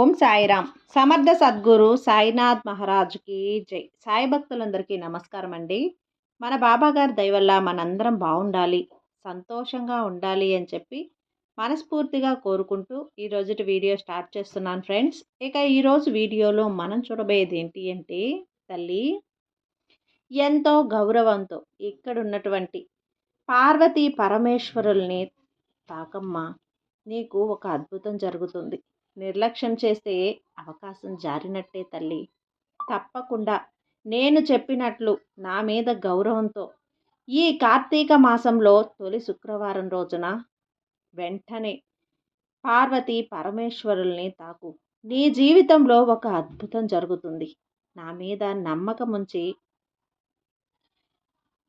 ఓం సాయిరామ్. సమర్థ సద్గురు సాయినాథ్ మహారాజుకి జై. సాయి భక్తులందరికీ నమస్కారం అండి. మన బాబాగారి దయవల్ల మనందరం బాగుండాలి సంతోషంగా ఉండాలి అని చెప్పి మనస్ఫూర్తిగా కోరుకుంటూ ఈరోజుటి వీడియో స్టార్ట్ చేస్తున్నాను ఫ్రెండ్స్. ఇక ఈరోజు వీడియోలో మనం చూడబోయేది ఏంటి అంటే తల్లి ఎంతో గౌరవంతో ఇక్కడ ఉన్నటువంటి పార్వతీ పరమేశ్వరుల్ని తాకమ్మ నీకు ఒక అద్భుతం జరుగుతుంది. నిర్లక్ష్యం చేస్తే అవకాశం జారినట్టే తల్లి. తప్పకుండా. నేను చెప్పినట్లు నా మీద గౌరవంతో. ఈ కార్తీక మాసంలో తొలి శుక్రవారం రోజున వెంటనే పార్వతి పరమేశ్వరుల్ని తాకు. నీ జీవితంలో ఒక అద్భుతం జరుగుతుంది. నా మీద నమ్మకం ఉంచి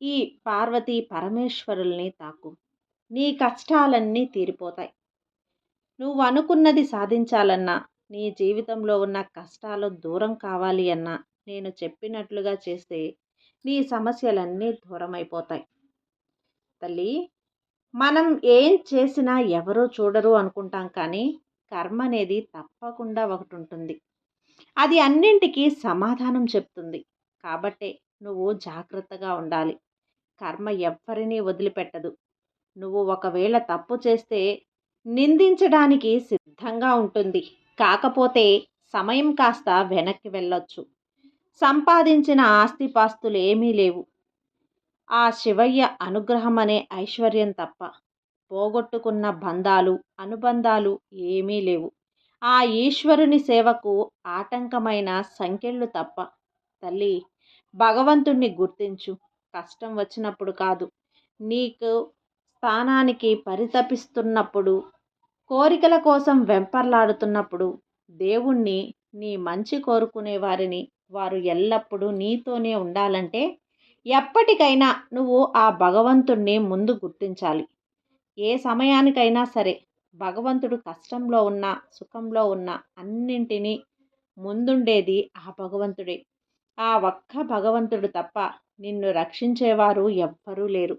ఈ పార్వతి పరమేశ్వరుల్ని తాకు. నీ కష్టాలన్నీ తీరిపోతాయి. నువ్వు అనుకున్నది సాధించాలన్నా నీ జీవితంలో ఉన్న కష్టాలు దూరం కావాలి అన్నా నేను చెప్పినట్లుగా చేస్తే నీ సమస్యలన్నీ దూరం అయిపోతాయి తల్లి మనం ఏం చేసినా ఎవరూ చూడరు అనుకుంటాం కానీ కర్మ అనేది తప్పకుండా ఒకటి ఉంటుంది అది అన్నింటికీ సమాధానం చెప్తుంది. కాబట్టే నువ్వు జాగ్రత్తగా ఉండాలి. కర్మ ఎవ్వరినీ వదిలిపెట్టదు. నువ్వు ఒకవేళ తప్పు చేస్తే నిందించడానికి సిద్ధంగా ఉంటుంది. కాకపోతే సమయం కాస్త వెనక్కి వెళ్ళొచ్చు. సంపాదించిన ఆస్తిపాస్తులు ఏమీ లేవు. ఆ శివయ్య అనుగ్రహం అనే ఐశ్వర్యం తప్ప పోగొట్టుకున్న బంధాలు అనుబంధాలు ఏమీ లేవు. ఆ ఈశ్వరుని సేవకు ఆటంకమైన సంఖ్యలు తప్ప. తల్లి భగవంతుణ్ణి గుర్తించు. కష్టం వచ్చినప్పుడు కాదు. నీకు స్థానానికి పరితపిస్తున్నప్పుడు కోరికల కోసం వెంపర్లాడుతున్నప్పుడు దేవుణ్ణి నీ మంచి కోరుకునే వారిని వారు ఎల్లప్పుడూ నీతోనే ఉండాలంటే ఎప్పటికైనా నువ్వు ఆ భగవంతుణ్ణి ముందు గుర్తించాలి. ఏ సమయానికైనా సరే భగవంతుడు కష్టంలో ఉన్న సుఖంలో ఉన్న అన్నింటినీ ముందుండేది ఆ భగవంతుడే. ఆ ఒక్క భగవంతుడు తప్ప నిన్ను రక్షించేవారు ఎవ్వరూ లేరు.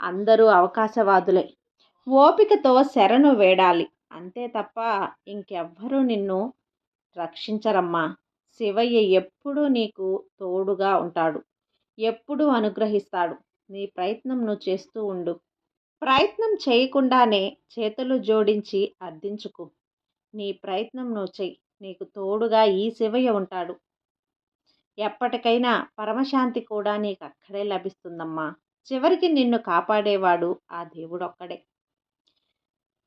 అందరూ అవకాశవాదులే. ఓపికతో శరణు వేడాలి. అంతే తప్ప ఇంకెవ్వరూ నిన్ను రక్షించరమ్మా. శివయ్య ఎప్పుడూ నీకు తోడుగా ఉంటాడు. ఎప్పుడూ అనుగ్రహిస్తాడు. నీ ప్రయత్నం నువ్వు చేస్తూ ఉండు. ప్రయత్నం చేయకుండానే చేతులు జోడించి అర్థించుకు. నీ ప్రయత్నం నువ్వు చెయ్యి. నీకు తోడుగా ఈ శివయ్య ఉంటాడు. ఎప్పటికైనా పరమశాంతి కూడా నీకు అక్కడే లభిస్తుందమ్మా. చివరికి నిన్ను కాపాడేవాడు ఆ దేవుడొక్కడే.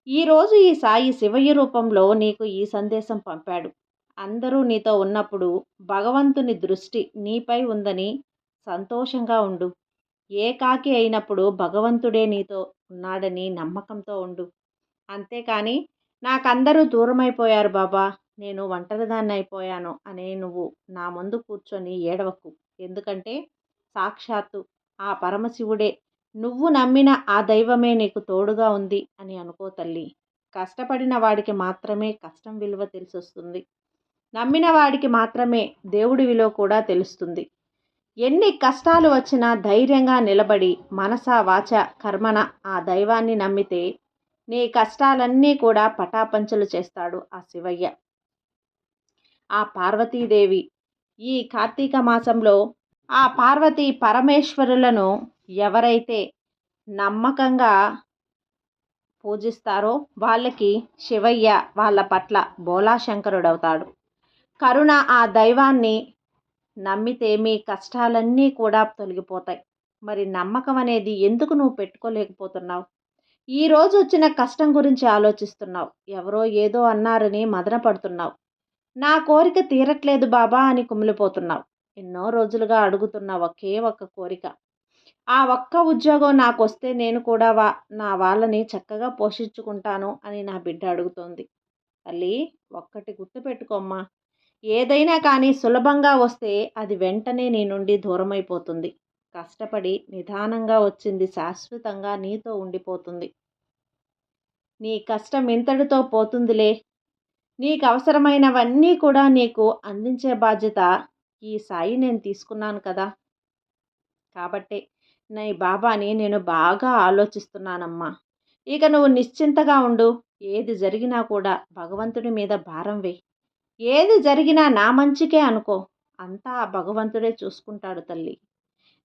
ఈరోజు ఈ సాయి శివయ్య రూపంలో నీకు ఈ సందేశం పంపాడు. అందరూ నీతో ఉన్నప్పుడు భగవంతుని దృష్టి నీపై ఉందని సంతోషంగా ఉండు. ఏకాకి అయినప్పుడు భగవంతుడే నీతో ఉన్నాడని నమ్మకంతో ఉండు. అంతేకాని నాకందరూ దూరమైపోయారు బాబా నేను ఒంటరిదాన్ని అయిపోయాను అనే నువ్వు నా ముందు కూర్చొని ఏడవకు. ఎందుకంటే సాక్షాత్తు ఆ పరమశివుడే నువ్వు నమ్మిన ఆ దైవమే నీకు తోడుగా ఉంది అని అనుకో తల్లి. కష్టపడిన వాడికి మాత్రమే కష్టం విలువ తెలిసొస్తుంది. నమ్మిన వాడికి మాత్రమే దేవుడి విలువ కూడా తెలుస్తుంది. ఎన్ని కష్టాలు వచ్చినా ధైర్యంగా నిలబడి మనస వాచ కర్మన ఆ దైవాన్ని నమ్మితే నీ కష్టాలన్నీ కూడా పటాపంచలు చేస్తాడు ఆ శివయ్య. ఆ పార్వతీదేవి ఈ కార్తీక మాసంలో ఆ పార్వతీ పరమేశ్వరులను ఎవరైతే నమ్మకంగా పూజిస్తారో వాళ్ళకి శివయ్య వాళ్ళ పట్ల బోలాశంకరుడవుతాడు. కరుణ ఆ దైవాన్ని నమ్మితే మీ కష్టాలన్నీ కూడా తొలగిపోతాయి. మరి నమ్మకం అనేది ఎందుకు నువ్వు పెట్టుకోలేకపోతున్నావు? ఈరోజు వచ్చిన కష్టం గురించి ఆలోచిస్తున్నావు. ఎవరో ఏదో అన్నారని మదన పడుతున్నావు నా కోరిక తీరట్లేదు బాబా అని కుమిలిపోతున్నావు. ఎన్నో రోజులుగా అడుగుతున్న ఒకే ఒక్క కోరిక. ఆ ఒక్క ఉద్యోగం నాకు వస్తే నేను కూడా వా నా వాళ్ళని చక్కగా పోషించుకుంటాను అని నా బిడ్డ అడుగుతోంది. తల్లి ఒక్కటి గుర్తుపెట్టుకోమ్మా. ఏదైనా కానీ సులభంగా వస్తే అది వెంటనే నీ నుండి దూరమైపోతుంది. కష్టపడి నిదానంగా వచ్చింది శాశ్వతంగా నీతో ఉండిపోతుంది. నీ కష్టం ఇంతటితో పోతుందిలే. నీకు అవసరమైనవన్నీ కూడా నీకు అందించే బాధ్యత ఈ సాయి నేను తీసుకున్నాను కదా. కాబట్టే నీ బాబాని నేను బాగా ఆలోచిస్తున్నానమ్మా. ఇక నువ్వు నిశ్చింతగా ఉండు. ఏది జరిగినా కూడా భగవంతుడి మీద భారం వేయి. ఏది జరిగినా నా మంచికే అనుకో. అంతా ఆ భగవంతుడే చూసుకుంటాడు తల్లి.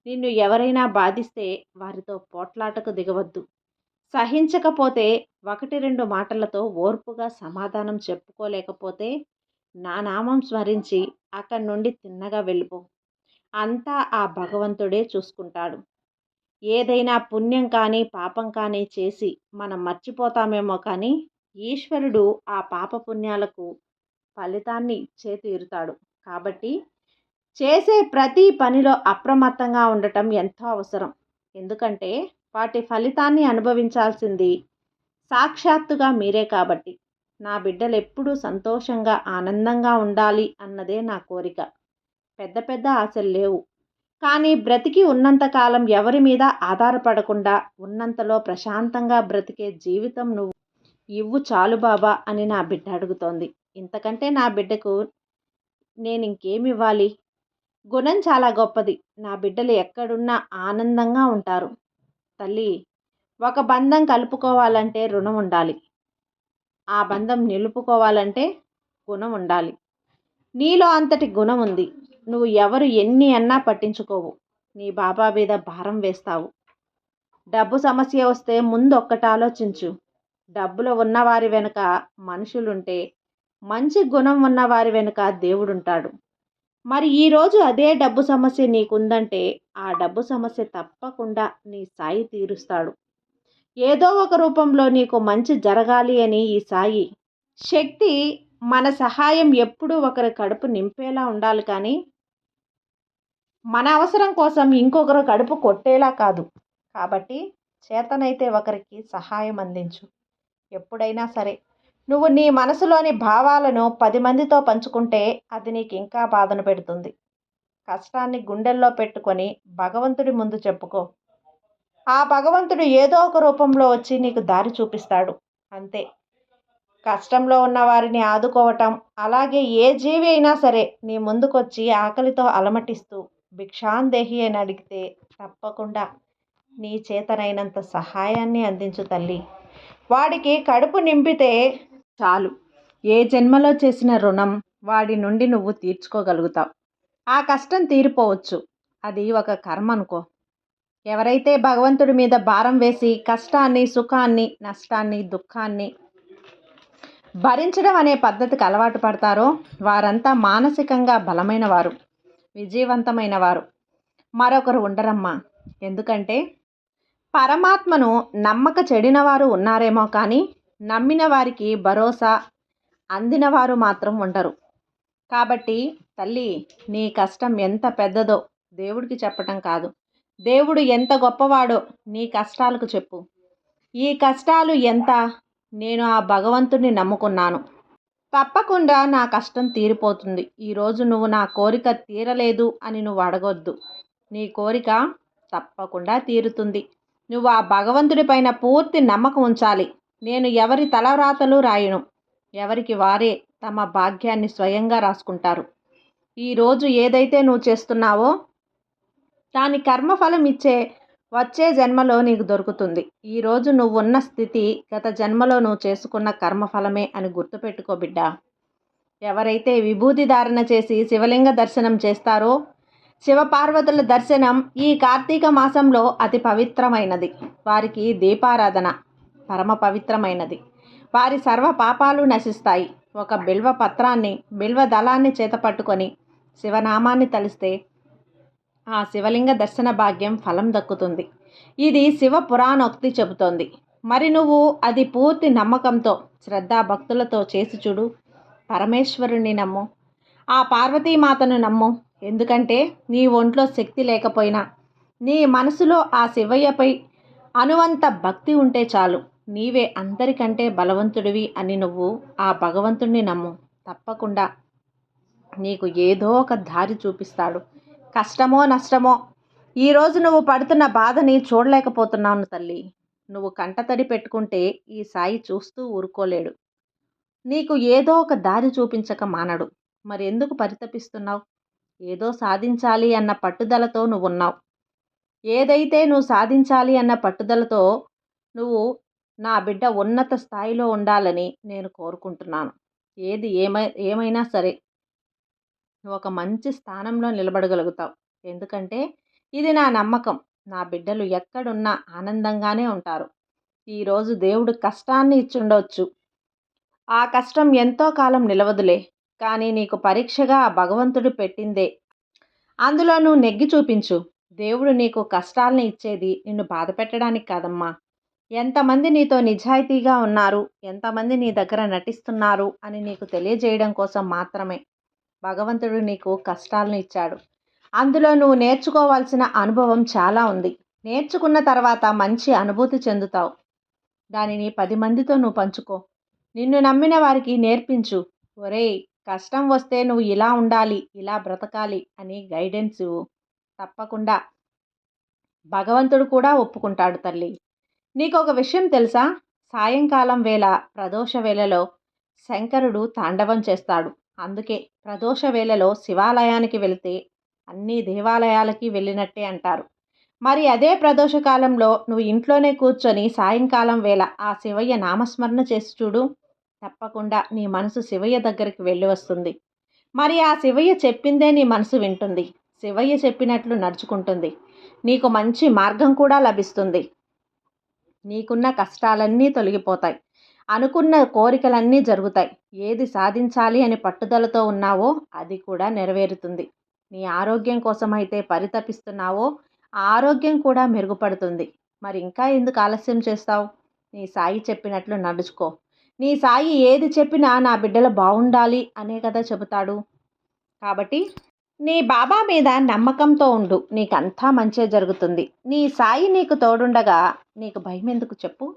నిన్ను ఎవరైనా బాధిస్తే వారితో పోట్లాటకు దిగవద్దు. సహించకపోతే ఒకటి రెండు మాటలతో ఓర్పుగా సమాధానం చెప్పుకోలేకపోతే నా నామం స్మరించి అక్కడి నుండి తిన్నగా వెళ్ళిపో. అంతా ఆ భగవంతుడే చూసుకుంటాడు. ఏదైనా పుణ్యం కానీ పాపం కానీ చేసి మనం మర్చిపోతామేమో కానీ ఈశ్వరుడు ఆ పాప పుణ్యాలకు ఫలితాన్ని ఇచ్చే తీరుతాడు. కాబట్టి చేసే ప్రతి పనిలో అప్రమత్తంగా ఉండటం ఎంతో అవసరం. ఎందుకంటే వాటి ఫలితాన్ని అనుభవించాల్సింది సాక్షాత్తుగా మీరే కాబట్టి. నా బిడ్డలు ఎప్పుడూ సంతోషంగా ఆనందంగా ఉండాలి అన్నదే నా కోరిక. పెద్ద పెద్ద ఆశలు లేవు. కానీ బ్రతికి ఉన్నంతకాలం ఎవరి మీద ఆధారపడకుండా ఉన్నంతలో ప్రశాంతంగా బ్రతికే జీవితం నువ్వు. ఇవ్వు చాలు బాబా అని నా బిడ్డ అడుగుతోంది. ఇంతకంటే నా బిడ్డకు నేను ఇంకేమి ఇవ్వాలి గుణం చాలా గొప్పది. నా బిడ్డలు ఎక్కడున్నా ఆనందంగా ఉంటారు. తల్లి ఒక బంధం కలుపుకోవాలంటే రుణం ఉండాలి. ఆ బంధం నిలుపుకోవాలంటే గుణం ఉండాలి. నీలో అంతటి గుణం ఉంది. నువ్వు ఎవరు ఎన్ని అన్నా పట్టించుకోవు. నీ బాబా మీద భారం వేస్తావు. డబ్బు సమస్య వస్తే ముందు ఒక్కటి ఆలోచించు. డబ్బులో ఉన్నవారి వెనుక మనుషులుంటే మంచి గుణం ఉన్నవారి వెనుక దేవుడుంటాడు. మరి ఈరోజు అదే డబ్బు సమస్య నీకుందంటే ఆ డబ్బు సమస్య తప్పకుండా నీ సాయి తీరుస్తాడు. ఏదో ఒక రూపంలో నీకు మంచి జరగాలి అని ఈ సాయి శక్తి మన సహాయం ఎప్పుడూ ఒకరి కడుపు నింపేలా ఉండాలి కానీ మన అవసరం కోసం ఇంకొకరు కడుపు కొట్టేలా కాదు. కాబట్టి చేతనైతే ఒకరికి సహాయం అందించు. ఎప్పుడైనా సరే నువ్వు నీ మనసులోని భావాలను పది మందితో పంచుకుంటే అది నీకు ఇంకా బాధను పెడుతుంది. కష్టాన్ని గుండెల్లో పెట్టుకొని భగవంతుడి ముందు చెప్పుకో. ఆ భగవంతుడు ఏదో ఒక రూపంలో వచ్చి నీకు దారి చూపిస్తాడు. అంతే. కష్టంలో ఉన్న వారిని ఆదుకోవటం అలాగే ఏ జీవి అయినా సరే నీ ముందుకొచ్చి ఆకలితో అలమటిస్తూ భిక్షాందేహి అని అడిగితే తప్పకుండా. నీ చేతనైనంత సహాయాన్ని అందించు తల్లి. వాడికి కడుపు నింపితే చాలు. ఏ జన్మలో చేసిన రుణం వాడి నుండి నువ్వు తీర్చుకోగలుగుతావు. ఆ కష్టం తీరిపోవచ్చు. అది ఒక కర్మ అనుకో. ఎవరైతే భగవంతుడి మీద భారం వేసి కష్టాన్ని సుఖాన్ని నష్టాన్ని దుఃఖాన్ని భరించడం అనే పద్ధతికి అలవాటు పడతారో వారంతా మానసికంగా బలమైన వారు విజయవంతమైన వారు మరొకరు ఉండరమ్మా. ఎందుకంటే పరమాత్మను నమ్మక చెడిన వారు ఉన్నారేమో కానీ నమ్మిన వారికి భరోసా అందిన వారు మాత్రం ఉండరు. కాబట్టి తల్లి నీ కష్టం ఎంత పెద్దదో దేవుడికి చెప్పటం కాదు. దేవుడు ఎంత గొప్పవాడో నీ కష్టాలకు చెప్పు. ఈ కష్టాలు ఎంత? నేను ఆ భగవంతుడిని నమ్ముకున్నాను. తప్పకుండా నా కష్టం తీరిపోతుంది. ఈరోజు నువ్వు నా కోరిక తీరలేదు అని నువ్వు అడగొద్దు. నీ కోరిక తప్పకుండా తీరుతుంది. నువ్వు ఆ భగవంతుడి పైన పూర్తి నమ్మకం ఉంచాలి. నేను ఎవరి తలరాతలు రాయను? ఎవరికి వారే తమ భాగ్యాన్ని స్వయంగా రాసుకుంటారు. ఈరోజు ఏదైతే నువ్వు చేస్తున్నావో దాని కర్మఫలం ఇచ్చే వచ్చే జన్మలో నీకు దొరుకుతుంది. ఈరోజు నువ్వు ఉన్న స్థితి గత జన్మలో నువ్వు చేసుకున్న కర్మఫలమే అని గుర్తుపెట్టుకో బిడ్డ. ఎవరైతే విభూతి ధారణ చేసి శివలింగ దర్శనం చేస్తారో శివపార్వతుల దర్శనం ఈ కార్తీక మాసంలో అతి పవిత్రమైనది. వారికి దీపారాధన పరమ పవిత్రమైనది. వారి సర్వ పాపాలు నశిస్తాయి. ఒక బిల్వ పత్రాన్ని బిల్వ దళాన్ని చేతపట్టుకొని శివనామాన్ని తలిస్తే ఆ శివలింగ దర్శన భాగ్యం ఫలం దక్కుతుంది. ఇది శివ పురాణోక్తి చెబుతోంది. మరి నువ్వు అది పూర్తి నమ్మకంతో శ్రద్ధా భక్తులతో చేసి చూడు. పరమేశ్వరుణ్ణి నమ్ము. ఆ పార్వతీమాతను నమ్ము. ఎందుకంటే నీ ఒంట్లో శక్తి లేకపోయినా నీ మనసులో ఆ శివయ్యపై అనువంత భక్తి ఉంటే చాలు. నీవే అందరికంటే బలవంతుడివి అని నువ్వు ఆ భగవంతుణ్ణి నమ్ము. తప్పకుండా నీకు ఏదో ఒక దారి చూపిస్తాడు. కష్టమో నష్టమో ఈరోజు నువ్వు పడుతున్న బాధని చూడలేకపోతున్నాను తల్లి. నువ్వు కంటతడి పెట్టుకుంటే ఈ సాయి చూస్తూ ఊరుకోలేడు. నీకు ఏదో ఒక దారి చూపించక మానడు. మరి ఎందుకు పరితపిస్తున్నావు? ఏదో సాధించాలి అన్న పట్టుదలతో నువ్వు ఉన్నావు ఏదైతే నువ్వు సాధించాలి అన్న పట్టుదలతో నువ్వు నా బిడ్డ ఉన్నత స్థాయిలో ఉండాలని నేను కోరుకుంటున్నాను. ఏది ఏమై ఏమైనా సరే నువ్వు ఒక మంచి స్థానంలో నిలబడగలుగుతావు. ఎందుకంటే ఇది నా నమ్మకం. నా బిడ్డలు ఎక్కడున్నా ఆనందంగానే ఉంటారు. ఈరోజు దేవుడు కష్టాన్ని ఇచ్చుండవచ్చు ఆ కష్టం ఎంతో కాలం నిలవదులే. కానీ నీకు పరీక్షగా ఆ భగవంతుడు పెట్టిందే. అందులో నువ్వు నెగ్గి చూపించు. దేవుడు నీకు కష్టాలను ఇచ్చేది నిన్ను బాధ పెట్టడానికి కాదమ్మా. ఎంతమంది నీతో నిజాయితీగా ఉన్నారు? ఎంతమంది నీ దగ్గర నటిస్తున్నారు? అని నీకు తెలియజేయడం కోసం మాత్రమే. భగవంతుడు నీకు కష్టాలను ఇచ్చాడు. అందులో నువ్వు నేర్చుకోవాల్సిన అనుభవం చాలా ఉంది. నేర్చుకున్న తర్వాత మంచి అనుభూతి చెందుతావు. దానిని పది మందితో నువ్వు పంచుకో. నిన్ను నమ్మిన వారికి నేర్పించు. ఒరేయ్ కష్టం వస్తే నువ్వు ఇలా ఉండాలి ఇలా బ్రతకాలి అని గైడెన్స్ ఇవ్వు. తప్పకుండా. భగవంతుడు కూడా ఒప్పుకుంటాడు తల్లి. నీకు ఒక విషయం తెలుసా? సాయంకాలం వేళ ప్రదోష వేళలో శంకరుడు తాండవం చేస్తాడు. అందుకే ప్రదోష వేళలో శివాలయానికి వెళితే అన్ని దేవాలయాలకి వెళ్ళినట్టే అంటారు. మరి అదే ప్రదోష కాలంలో నువ్వు ఇంట్లోనే కూర్చొని సాయంకాలం వేళ ఆ శివయ్య నామస్మరణ చేసి చూడు. తప్పకుండా నీ మనసు శివయ్య దగ్గరికి వెళ్ళి వస్తుంది. మరి ఆ శివయ్య చెప్పిందే నీ మనసు వింటుంది. శివయ్య చెప్పినట్లు నడుచుకుంటుంది. నీకు మంచి మార్గం కూడా లభిస్తుంది. నీకున్న కష్టాలన్నీ తొలగిపోతాయి. అనుకున్న కోరికలన్నీ జరుగుతాయి. ఏది సాధించాలి అని పట్టుదలతో ఉన్నావో అది కూడా నెరవేరుతుంది. నీ ఆరోగ్యం కోసమైతే పరితపిస్తున్నావో ఆ ఆరోగ్యం కూడా మెరుగుపడుతుంది. మరి ఇంకా ఎందుకు ఆలస్యం చేస్తావు? నీ సాయి చెప్పినట్లు నడుచుకో. నీ సాయి ఏది చెప్పినా నా బిడ్డలు బాగుండాలి అనే కదా చెబుతాడు. కాబట్టి నీ బాబా మీద నమ్మకంతో ఉండు. నీకంతా మంచే జరుగుతుంది. నీ సాయి నీకు తోడుండగా నీకు భయం ఎందుకు చెప్పు?